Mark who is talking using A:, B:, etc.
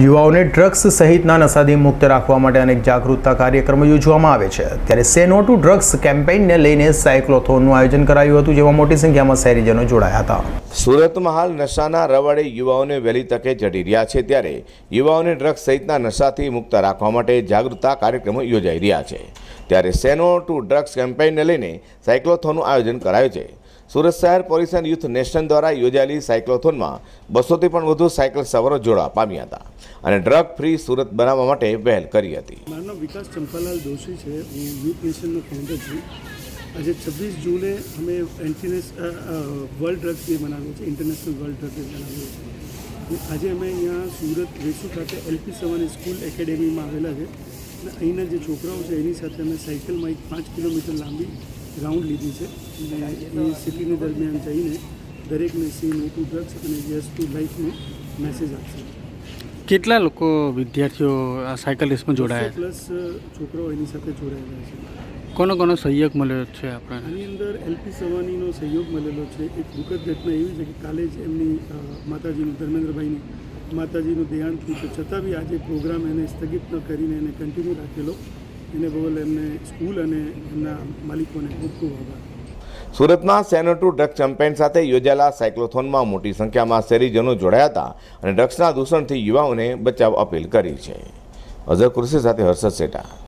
A: યુવાઓને ડ્રગ્સ સહિતના નશાથી મુક્ત રાખવા માટે અનેક જાગૃતતા કાર્યક્રમો યોજવામાં આવે છે. ત્યારે સે નો ટુ ડ્રગ્સ કેમ્પેઇનને લઈને સાયક્લોથોનનું આયોજન કરાયું હતું, જેમાં મોટી સંખ્યામાં શહેરીજનો જોડાયા હતા.
B: સુરતમાં હાલ નશાના રવાડે યુવાઓને વહેલી તકે ચડી રહ્યા છે ત્યારે યુવાઓને ડ્રગ્સ સહિતના નશાથી મુક્ત રાખવા માટે જાગૃતતા કાર્યક્રમો યોજાઈ રહ્યા છે. ત્યારે સેનો ટુ ડ્રગ્સ કેમ્પેઇનને લઈને સાયક્લોથોનનું આયોજન કરાયું છે. સુરત શહેર પોલીસ એન્ડ યુથ નેશન દ્વારા યોજાયેલી સાયક્લોથોનમાં બસોથી પણ વધુ સાયકલ સવારો જોડવા પામ્યા હતા અને ડ્રગ ફ્રી સુરત બનાવવા માટે પહેલ કરી હતી.
C: મારું વિકાસ ચંપાલાલ જોશી છે. હું યુથ નેશનનો ફાઉન્ડર છું. આજે છવ્વીસ જૂને અમે એન્ટીનેસ વર્લ્ડ ડ્રગ્સ ડે મનાવ્યો છે ઇન્ટરનેશનલ વર્લ્ડ ડ્રગ ડે મનાવ્યો છે આજે અમે અહીંયા સુરત વેસુ ખાતે એલપી સવાની સ્કૂલ એકેડેમીમાં આવેલા છે. અને અહીંના જે છોકરાઓ છે, એની સાથે અમે સાયકલમાં એક પાંચ કિલોમીટર લાંબી રાઉન્ડ લીધી છે. અને એ સિટીની દરમિયાન જઈને દરેકને સી નો ટુ ડ્રગ્સ અને યસ ટુ લાઈફનો મેસેજ આપશે.
D: કેટલા લોકો વિદ્યાર્થીઓ આ સાયકલ રેસમાં જોડાયા
C: પ્લસ છોકરાઓ એની સાથે જોડાયેલા છે.
D: કોનો કોનો સહયોગ મળ્યો છે આપણે
C: આની અંદર એલપી સવાનીનો સહયોગ મળેલો છે. એક દુઃખદ ઘટના એવી છે કે કાલે જ એમની માતાજીનું ધર્મેન્દ્રભાઈની માતાજીનું દેહાંત થયું છે. છતાં બી આજે પ્રોગ્રામ એને સ્થગિત ન કરીને એને કન્ટિન્યુ રાખેલો. એને બદલ એમને સ્કૂલ અને એમના માલિકોને ખૂબ ખૂબ આભાર.
B: સુરતમાં સેનો ટુ ડ્રગ્સ કેમ્પેઇન સાથે યોજાયેલા સાયક્લોથોનમાં મોટી સંખ્યામાં શહેરીજનો જોડાયા હતા અને ડ્રગ્સના દૂષણથી યુવાઓને બચાવ અપીલ કરી છે. અઝર કૃષિ સાથે હર્ષદ સેટા.